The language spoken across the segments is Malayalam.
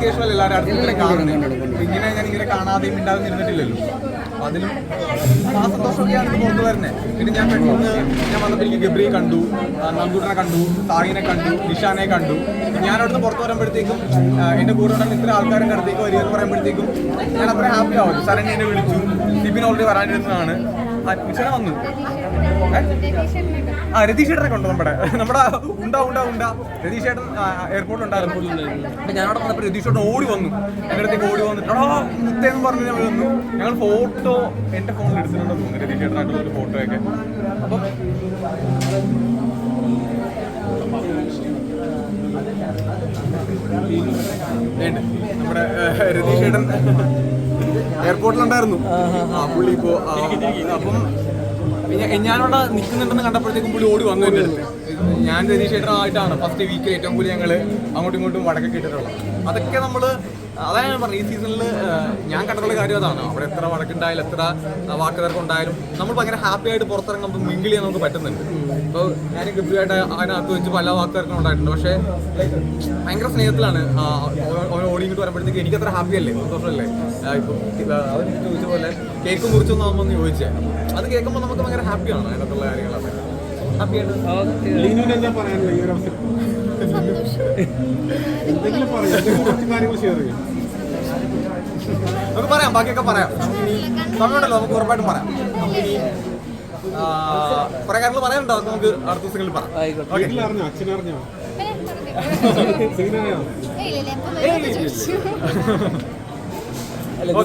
കേസുകൾ എല്ലാവരും അടുത്ത് ഇങ്ങനെ കാണുന്നുണ്ട് ഇങ്ങനെ ഞാൻ ഇങ്ങനെ കാണാതെയും മിണ്ടാതെ ഇരുന്നിട്ടില്ലല്ലോ. അതിലും ആ സന്തോഷമൊക്കെയാണ് എനിക്ക് പുറത്തു വരുന്നത് പിന്നെ ഞാൻ പെട്ടെന്ന് ഞാൻ വന്നപ്പോൾ എനിക്ക് ഗബ്രിയെ കണ്ടു ആ, നന്ദൂട്ടനെ കണ്ടു സാഹിനെ കണ്ടു നിഷാനെ കണ്ടു. ഞാൻ അവിടുന്ന് പുറത്ത് വരുമ്പോഴത്തേക്കും ആ, എന്റെ കൂടെ ഉണ്ടെങ്കിൽ ഇത്ര ആൾക്കാരുടെ അടുത്തേക്ക് വരിക എന്ന് പറയുമ്പോഴത്തേക്കും ഞാൻ അത്ര ഹാപ്പി ആവും. സരൺ എന്നെ വിളിച്ചു. സിബിൻ ഓൾറെഡി വരാനിരുന്നതാണ്. ആ, നിഷാന വന്നു? ആ രതീഷ് ചേട്ടനെ കൊണ്ട് നമ്മുടെ നമ്മുടെ ഉണ്ടാ ഉണ്ടാ ഉണ്ടാ. രതീഷ് ചേട്ടൻ എയർപോർട്ടിൽ ഉണ്ടായിരുന്നു. അപ്പൊ ഞാൻ അവിടെ വന്നപ്പോൾ രതീഷ് ചേട്ടൻ ഓടി വന്നു. എന്റെ അടുത്തേക്ക് ഓടി വന്നിട്ട് എടാ മുത്തേന്ന് പറഞ്ഞ് ഞാൻ വന്നു. ഞങ്ങൾ ഫോട്ടോ എന്റെ ഫോണിൽ എടുത്തിട്ടുണ്ടെന്ന് തോന്നുന്നു രതീഷ് ചേട്ടനായിട്ടുള്ള ഒരു ഫോട്ടോ ഒക്കെ. അപ്പം നമ്മുടെ രതീഷേട്ടൻ എയർപോർട്ടിലുണ്ടായിരുന്നു ആ പുള്ളി ഇപ്പോ അപ്പം ഞാനവിടെ നിൽക്കുന്നുണ്ടെന്ന് കണ്ടപ്പോഴത്തേക്കും പുള്ളി ഓടി വന്നു എന്റെ അടുത്ത്. ഞാൻ രതീഷ് ചേട്ടനായിട്ടാണ് ഫസ്റ്റ് വീക്കിൽ ഏറ്റവും കൂടുതൽ ഞങ്ങൾ അങ്ങോട്ടും ഇങ്ങോട്ടും വടക്കൊക്കെ ഇട്ടിട്ടുള്ളത്. അതൊക്കെ നമ്മൾ അതാണ് ഞാൻ പറഞ്ഞത് ഈ സീസണിൽ ഞാൻ കണ്ടിട്ടുള്ള കാര്യം അതാണ്. അവിടെ എത്ര വഴക്കുണ്ടായാലും എത്ര വാക്കുതർക്കം ഉണ്ടായാലും നമ്മൾ ഭയങ്കര ഹാപ്പി ആയിട്ട് പുറത്തിറങ്ങുമ്പോൾ മിങ്കിൾ ചെയ്യാൻ നമുക്ക് പറ്റുന്നുണ്ട്. ഇപ്പോൾ ഞാൻ കൃത്യമായിട്ട് അതിനകത്ത് വെച്ച് പല വാക്കുതർക്കം ഉണ്ടായിട്ടുണ്ട്. പക്ഷേ ഭയങ്കര സ്നേഹത്തിലാണ് അവൻ- അവൻ ഓടി ഇങ്ങോട്ട് വരുമ്പോഴത്തേക്ക് എനിക്കത്ര ഹാപ്പി അല്ലേ? സന്തോഷമല്ലേ? ഇപ്പം അവൻ ചോദിച്ച പോലെ കേക്ക് മുറിച്ചൊന്നാകുമ്പോൾ ചോദിച്ചേ. അത് കേൾക്കുമ്പോൾ നമുക്ക് ഭയങ്കര ഹാപ്പിയാണ് അതിനകത്തുള്ള കാര്യങ്ങളൊക്കെ. ഹാപ്പിയായിട്ട് ഈ ഒരു അവസരം. നമുക്ക് പറയാം ബാക്കിയൊക്കെ പറയാം. സമയമുണ്ടല്ലോ നമുക്ക് ഉറപ്പായിട്ടും പറയാം. ആ, കുറെ കാര്യങ്ങൾ പറയാനുണ്ടോ? നമുക്ക് അടുത്ത ദിവസങ്ങളിൽ പറയാം.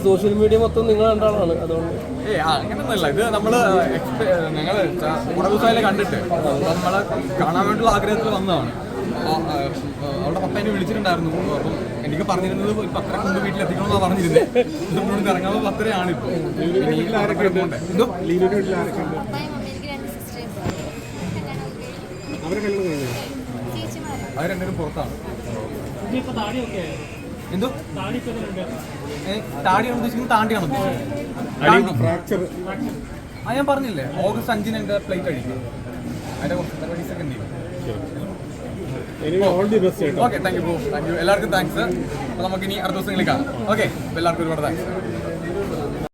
സോഷ്യൽ മീഡിയ മൊത്തം നിങ്ങൾ കണ്ടാണ് അതുകൊണ്ട്. ഏ അങ്ങനെയൊന്നുമല്ല ഇത് നമ്മൾ നിങ്ങൾ ഞങ്ങൾ കുറെ ദിവസമായാലും കണ്ടിട്ട്. നമ്മളെ കാണാൻ വേണ്ടിയുള്ള ആഗ്രഹത്തിൽ വന്നതാണ്. അവളുടെ പപ്പ എന്നെ വിളിച്ചിട്ടുണ്ടായിരുന്നു. അപ്പം എനിക്ക് പറഞ്ഞിരുന്നത് ഒരു പത്ര കൊണ്ട് വീട്ടിലെത്തിക്കണമെന്നാണ് പറഞ്ഞിരുന്നത് നമ്മളോട് ഇറങ്ങാൻ പത്രയാണ് ഇപ്പൊ അവർ രണ്ടുപേരും പുറത്താണ്. എന്തോ? താടിയാണ് ഉദ്ദേശിക്കുന്നത് താണ്ടിയാണ് ഉദ്ദേശിക്കുന്നത് ആ ഞാൻ പറഞ്ഞില്ലേ ഓഗസ്റ്റ് അഞ്ചിന് എന്റെ പ്ലേറ്റ് അടിക്കും. അതിന്റെ കുറച്ച് പരിപാടീസ് ഒക്കെ എന്ത് ചെയ്യും okay thank you thank you എല്ലാവർക്കും താങ്ക്സ് അപ്പോൾ നമുക്ക് ഇനി അടുത്ത ദിവസങ്ങളിൽ കാണാം. ഓക്കെ എല്ലാവർക്കും ഒരുപാട് താങ്ക്സ്